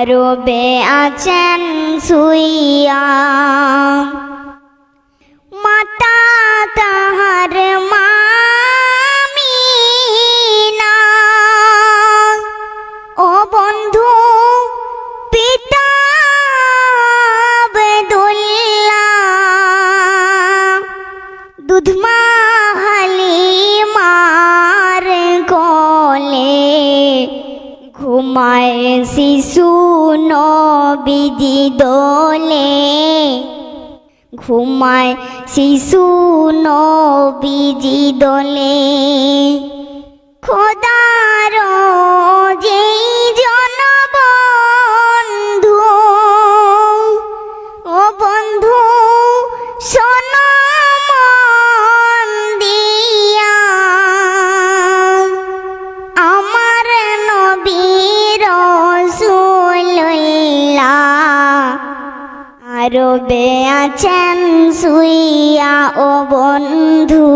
আরবে আছেন সুইয়া। মাতা তাহার মামিনা। ও বন্ধু পিতা বেদুল্লাহ দুধমা ঘুমায় শিশু নবিদি দোলে। ঘুমায় শিশু নবিজি দোলে। খোদার আরবে আছেন সুইয়া ও বন্ধু।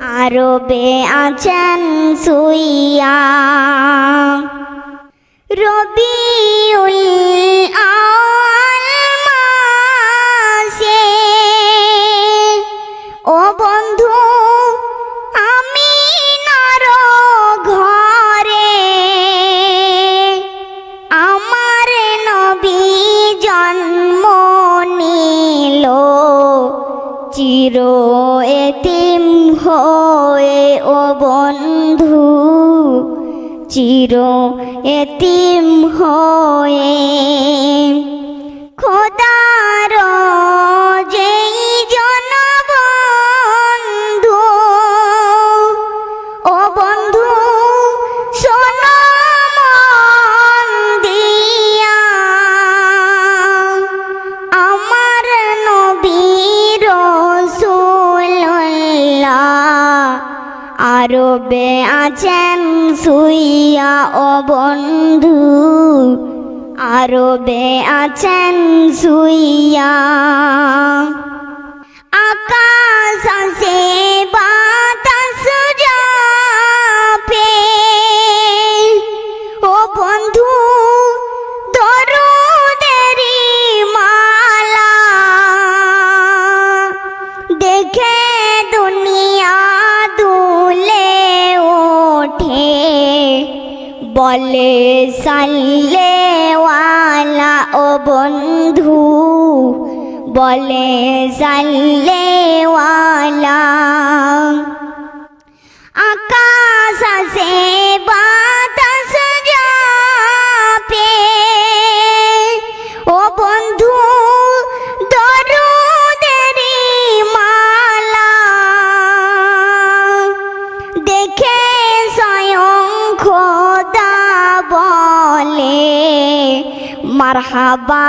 আরবে আছেন সুইয়া। রবিউল আউয়াল চির এতিম হয়ে ও বন্ধু চির এতিম হয়ে। খোদার যেই জনবন্ধু ও বন্ধু আরবে আছেন সুইয়া ও বন্ধু। আরবে আছেন সুইয়া। আকাশ আছে বলে সাল্লে ওয়ালা ও বন্ধু। বলে সাল্লে ওয়ালা। মারহাবা